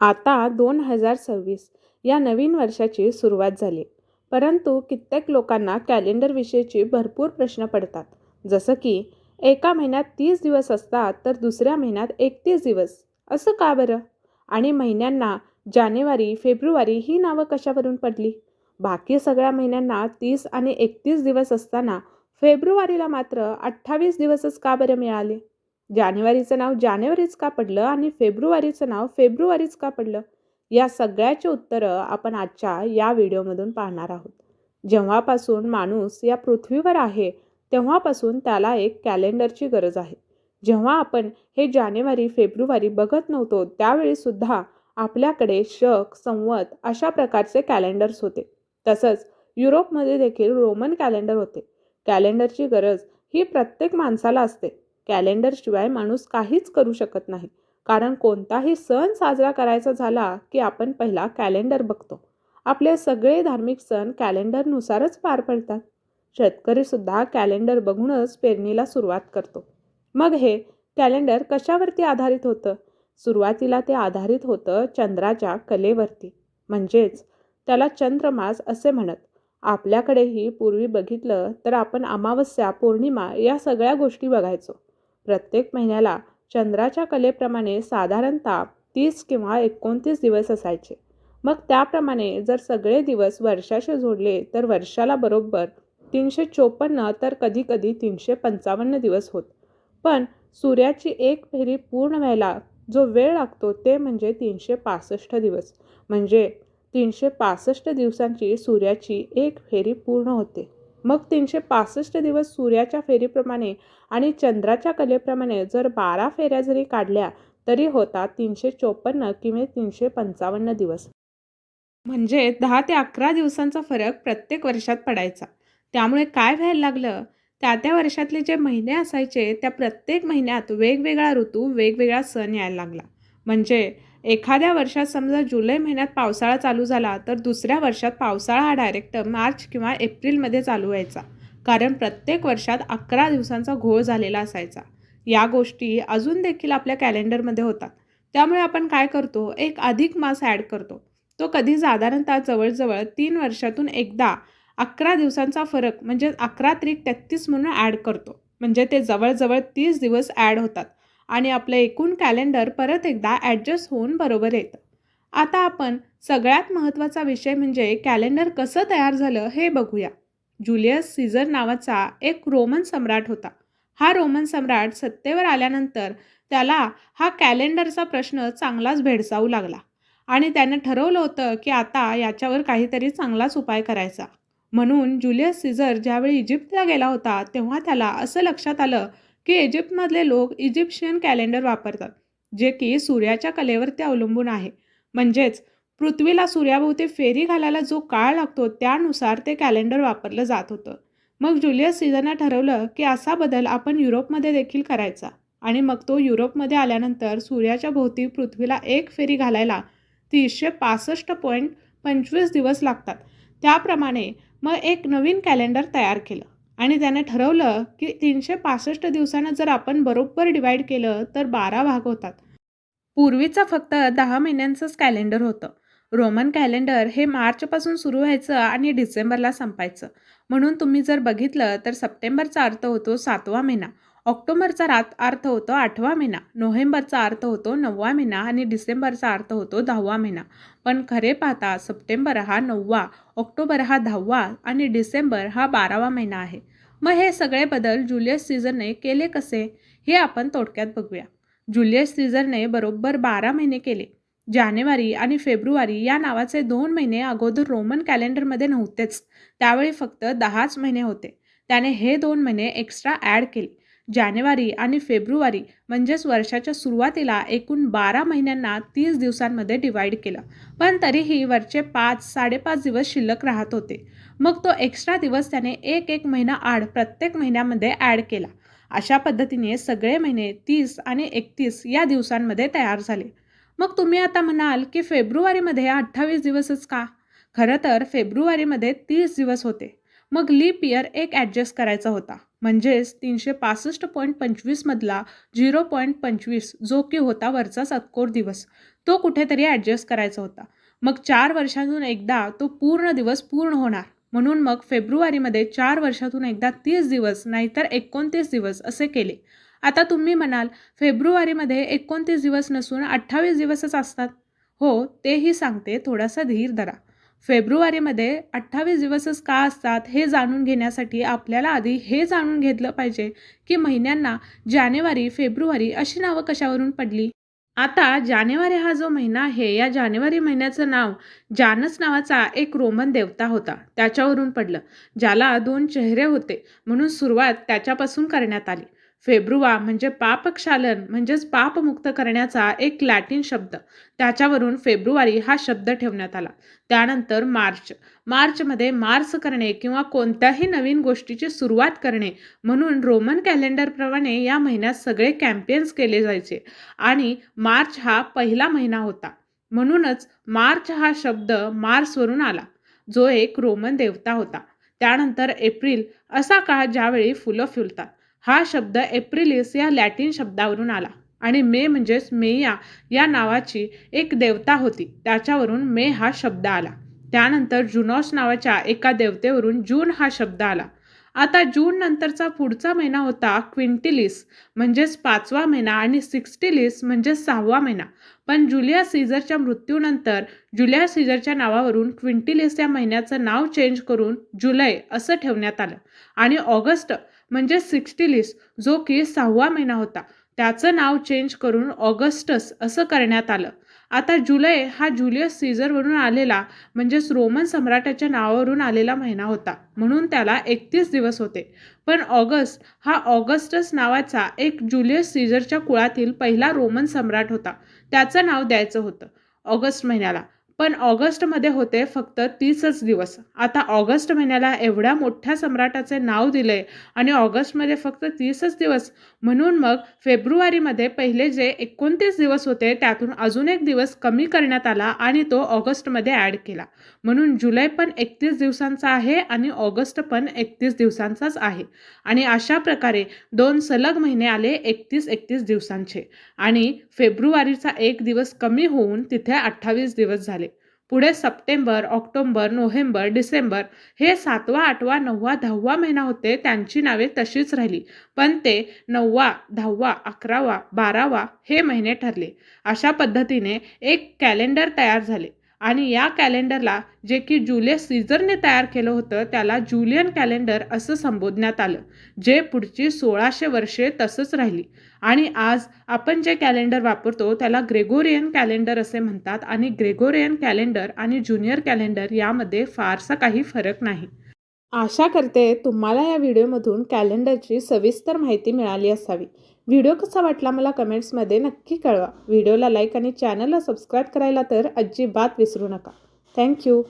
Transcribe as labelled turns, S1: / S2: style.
S1: आता दोन हजार सव्वीस या नवीन वर्षाची सुरुवात झाली. परंतु कित्येक लोकांना कॅलेंडरविषयीची भरपूर प्रश्न पडतात. जसं की एका महिन्यात तीस दिवस असतात तर दुसऱ्या महिन्यात एकतीस दिवस. असं का बरं? आणि महिन्यांना जानेवारी फेब्रुवारी ही नावं कशावरून पडली? बाकी सगळ्या महिन्यांना तीस आणि एकतीस दिवस असताना फेब्रुवारीला मात्र अठ्ठावीस दिवसच का बरं मिळाले? जानेवारीचं नाव जानेवारीच का पडलं आणि फेब्रुवारीचं नाव फेब्रुवारीच का पडलं? या सगळ्याची उत्तरं आपण आजच्या या व्हिडिओमधून पाहणार आहोत. जेव्हापासून माणूस या पृथ्वीवर आहे तेव्हापासून त्याला एक कॅलेंडरची गरज आहे. जेव्हा आपण हे जानेवारी फेब्रुवारी बघत नव्हतो त्यावेळीसुद्धा आपल्याकडे शक संवत अशा प्रकारचे कॅलेंडर्स होते. तसंच युरोपमध्ये देखील रोमन कॅलेंडर होते. कॅलेंडरची गरज ही प्रत्येक माणसाला असते. कॅलेंडरशिवाय माणूस काहीच करू शकत नाही. कारण कोणताही सण साजरा करायचा झाला की आपण पहिला कॅलेंडर बघतो. आपले सगळे धार्मिक सण कॅलेंडरनुसारच पार पडतात. शेतकरीसुद्धा कॅलेंडर बघूनच पेरणीला सुरुवात करतो. मग हे कॅलेंडर कशावरती आधारित होतं? सुरुवातीला ते आधारित होतं चंद्राच्या कलेवरती. म्हणजेच त्याला चंद्रमास असे म्हणत. आपल्याकडेही पूर्वी बघितलं तर आपण अमावस्या पौर्णिमा या सगळ्या गोष्टी बघायचो. प्रत्येक महिन्याला चंद्राच्या कलेप्रमाणे साधारणतः तीस किंवा एकोणतीस दिवस असायचे. मग त्याप्रमाणे जर सगळे दिवस वर्षाशी जोडले तर वर्षाला बरोबर तीनशे चोपन्न तर कधीकधी तीनशे पंचावन्न दिवस होत. पण सूर्याची एक फेरी पूर्ण व्हायला जो वेळ लागतो ते म्हणजे तीनशे पासष्ट दिवस. म्हणजे तीनशे पासष्ट दिवसांची सूर्याची एक फेरी पूर्ण होते. मग तीनशे पासष्ट दिवस सूर्याच्या फेरीप्रमाणे आणि चंद्राच्या कलेप्रमाणे जर बारा फेऱ्या जरी काढल्या तरी होतात तीनशे चोपन्न किंवा तीनशे पंचावन्न दिवस. म्हणजे दहा ते अकरा दिवसांचा फरक प्रत्येक वर्षात पडायचा. त्यामुळे काय व्हायला लागलं? त्या त्या वर्षातले जे महिने असायचे त्या प्रत्येक महिन्यात वेगवेगळा ऋतू वेगवेगळा सण यायला लागला. म्हणजे एखाद्या वर्षात समजा जुलै महिन्यात पावसाळा चालू झाला तर दुसऱ्या वर्षात पावसाळा हा डायरेक्ट मार्च किंवा एप्रिलमध्ये चालू व्हायचा. कारण प्रत्येक वर्षात अकरा दिवसांचा घोळ झालेला असायचा. या गोष्टी अजून देखील आपल्या कॅलेंडरमध्ये होतात. त्यामुळे आपण काय करतो? एक अधिक मास ॲड करतो. तो कधी साधारणतः जवळजवळ तीन वर्षातून एकदा अकरा दिवसांचा फरक म्हणजे अकरा त्रिक तेहतीस म्हणून ॲड करतो. म्हणजे ते जवळजवळ तीस दिवस ॲड होतात. आणि आपलं एकूण कॅलेंडर परत एकदा ॲडजस्ट होऊन बरोबर येतं. आता आपण सगळ्यात महत्त्वाचा विषय म्हणजे कॅलेंडर कसं तयार झालं हे बघूया. जुलियस सीझर नावाचा एक रोमन सम्राट होता. हा रोमन सम्राट सत्तेवर आल्यानंतर त्याला हा कॅलेंडरचा प्रश्न चांगलाच भेडसावू लागला. आणि त्याने ठरवलं होतं की आता याच्यावर काहीतरी चांगलाच उपाय करायचा. म्हणून जुलियस सीझर ज्यावेळी इजिप्तला गेला होता तेव्हा त्याला असं लक्षात आलं की इजिप्तमधले लोक इजिप्शियन कॅलेंडर वापरतात जे की सूर्याच्या कलेवरती अवलंबून आहे. म्हणजेच पृथ्वीला सूर्याभोवती फेरी घालायला जो काळ लागतो त्यानुसार ते कॅलेंडर वापरलं जात होतं. मग जुलियस सीझरनं ठरवलं की असा बदल आपण युरोपमध्ये देखील करायचा. आणि मग तो युरोपमध्ये आल्यानंतर सूर्याच्या भोवती पृथ्वीला एक फेरी घालायला तीनशे पासष्ट पॉईंट पंचवीस दिवस लागतात. त्याप्रमाणे मग एक नवीन कॅलेंडर तयार केलं. आणि त्याने ठरवलं की तीनशे पासष्ट दिवसानं जर आपण बरोबर डिवाईड केलं तर बारा भाग होतात. पूर्वीचं फक्त दहा महिन्यांचंच कॅलेंडर होतं. रोमन कॅलेंडर हे मार्चपासून सुरू व्हायचं आणि डिसेंबरला संपायचं. म्हणून तुम्ही जर बघितलं तर सप्टेंबरचा अर्थ होतो सातवा महिना. ऑक्टोबरचा रात अर्थ होतो आठवा महिना. नोव्हेंबरचा अर्थ होतो नववा महिना आणि डिसेंबरचा अर्थ होतो दहावा महिना. पण खरे पाहता सप्टेंबर हा नववा ऑक्टोबर हा दहावा आणि डिसेंबर हा बारावा महिना आहे. मग हे सगळे बदल जुलियस सीझरने केले कसे? हे आपण तोडक्यात बघूया. जुलियस सीझरने बरोबर बारा महिने केले. जानेवारी आणि फेब्रुवारी या नावाचे दोन महिने अगोदर रोमन कॅलेंडरमध्ये नव्हतेच. त्यावेळी फक्त दहाच महिने होते. त्याने हे दोन महिने एक्स्ट्रा ॲड केले. जानेवारी आणि फेब्रुवारी म्हणजेच वर्षाच्या सुरुवातीला एकूण बारा महिन्यांना तीस दिवसांमध्ये डिवाईड केलं. पण तरीही वरचे पाच साडेपाच दिवस शिल्लक राहत होते. मग तो एक्स्ट्रा दिवस त्याने एक एक महिना आड प्रत्येक महिन्यामध्ये ॲड केला. अशा पद्धतीने सगळे महिने तीस आणि एकतीस या दिवसांमध्ये तयार झाले. मग तुम्ही आता म्हणाल की फेब्रुवारीमध्ये अठ्ठावीस दिवसच का? खरं तर फेब्रुवारीमध्ये तीस दिवस होते. मग लीप इयर एक ॲडजस्ट करायचा होता. म्हणजेच तीनशे पासष्ट पॉईंट पंचवीसमधला झिरो पॉईंट पंचवीस जो की होता वरचा सत्कोर दिवस. तो कुठेतरी ॲडजस्ट करायचा होता. मग चार वर्षातून एकदा तो पूर्ण दिवस पूर्ण होणार. म्हणून मग फेब्रुवारीमध्ये चार वर्षातून एकदा तीस दिवस नाहीतर एकोणतीस दिवस असे केले. आता तुम्ही म्हणाल फेब्रुवारीमध्ये एकोणतीस दिवस नसून अठ्ठावीस दिवसच असतात? हो तेही सांगते थोडासा धीर धरा. फेब्रुवारीमध्ये अठ्ठावीस दिवसच का असतात हे जाणून घेण्यासाठी आपल्याला आधी हे जाणून घेतलं पाहिजे की महिन्यांना जानेवारी फेब्रुवारी अशी नावं कशावरून पडली? आता जानेवारी हा जो महिना आहे या जानेवारी महिन्याचं नाव जानस नावाचा एक रोमन देवता होता. त्याच्यावरून पडलं. ज्याला दोन चेहरे होते. म्हणून सुरुवात त्याच्यापासून करण्यात आली. फेब्रुवा म्हणजे पापक्षालन म्हणजेच पापमुक्त करण्याचा एक लॅटिन शब्द. त्याच्यावरून फेब्रुवारी हा शब्द ठेवण्यात आला. त्यानंतर मार्च. मार्चमध्ये मार्स करणे किंवा कोणत्याही नवीन गोष्टीची सुरुवात करणे म्हणून रोमन कॅलेंडरप्रमाणे या महिन्यात सगळे कॅम्पेन्स केले जायचे आणि मार्च हा पहिला महिना होता. म्हणूनच मार्च हा शब्द मार्सवरून आला जो एक रोमन देवता होता. त्यानंतर एप्रिल असा काळ ज्यावेळी फुलं फुलतात. हा शब्द एप्रिलिस या लॅटिन शब्दावरून आला. आणि मे म्हणजेच मेया या नावाची एक देवता होती. त्याच्यावरून मे हा शब्द आला. त्यानंतर जुनॉस नावाच्या एका देवतेवरून जून हा शब्द आला. आता जून नंतरचा पुढचा महिना होता क्विंटिलिस म्हणजेच पाचवा महिना आणि सिक्स्टिलिस म्हणजेच सहावा महिना. पण जुलिया सीझरच्या मृत्यूनंतर जुलिया सीझरच्या नावावरून क्विंटिलिस या महिन्याचं नाव चेंज करून जुलै असं ठेवण्यात आलं. आणि ऑगस्ट म्हणजे सिक्स्टीलीस जो की सहावा महिना होता. त्याचं नाव चेंज करून ऑगस्टस असं करण्यात आलं. आता जुलै हा जुलियस सीझरवरून आलेला म्हणजेच रोमन सम्राटाच्या नावावरून आलेला महिना होता. म्हणून त्याला एकतीस दिवस होते. पण ऑगस्ट हा ऑगस्टस नावाचा एक जुलियस सीझरच्या कुळातील पहिला रोमन सम्राट होता. त्याचं नाव द्यायचं होतं. ऑगस्ट महिन्याला. पण ऑगस्टमध्ये होते फक्त तीसच दिवस. आता ऑगस्ट महिन्याला एवढ्या मोठ्या सम्राटाचे नाव दिले आणि ऑगस्टमध्ये फक्त तीसच दिवस. म्हणून मग फेब्रुवारीमध्ये पहिले जे एकोणतीस दिवस होते त्यातून अजून एक दिवस कमी करण्यात आला आणि तो ऑगस्टमध्ये ॲड केला. म्हणून जुलै पण एकतीस दिवसांचा आहे आणि ऑगस्ट पण एकतीस दिवसांचाच आहे. आणि अशा प्रकारे दोन सलग महिने आले एकतीस एकतीस दिवसांचे. आणि फेब्रुवारीचा एक दिवस कमी होऊन तिथे अठ्ठावीस दिवस झाले. पुढे सप्टेंबर ऑक्टोंबर नोव्हेंबर डिसेंबर हे सातवा आठवा नववा दहावा महिना होते त्यांची नावे तशीच राहिली. पण ते नववा दहावा अकरावा बारावा हे महिने ठरले. अशा पद्धतीने एक कॅलेंडर तयार झाले. आणि या कॅलेंडरला जे की जुलियस सीझरने तयार केलं होतं त्याला जुलियन कॅलेंडर असं संबोधण्यात आलं जे पुढची सोळाशे वर्षे तसंच राहिली. आणि आज आपण जे कॅलेंडर वापरतो त्याला ग्रेगोरियन कॅलेंडर असे म्हणतात. आणि ग्रेगोरियन कॅलेंडर आणि ज्युनियर कॅलेंडर यामध्ये फारसा काही फरक नाही. आशा करते तुम्हाला या व्हिडिओमधून कॅलेंडरची सविस्तर माहिती मिळाली असावी. व्हिडिओ कसा वाटला मला कमेंट्समध्ये नक्की कळवा. व्हिडिओला लाईक आणि चॅनलला सबस्क्राईब करायला तर अजिबात विसरू नका. थँक्यू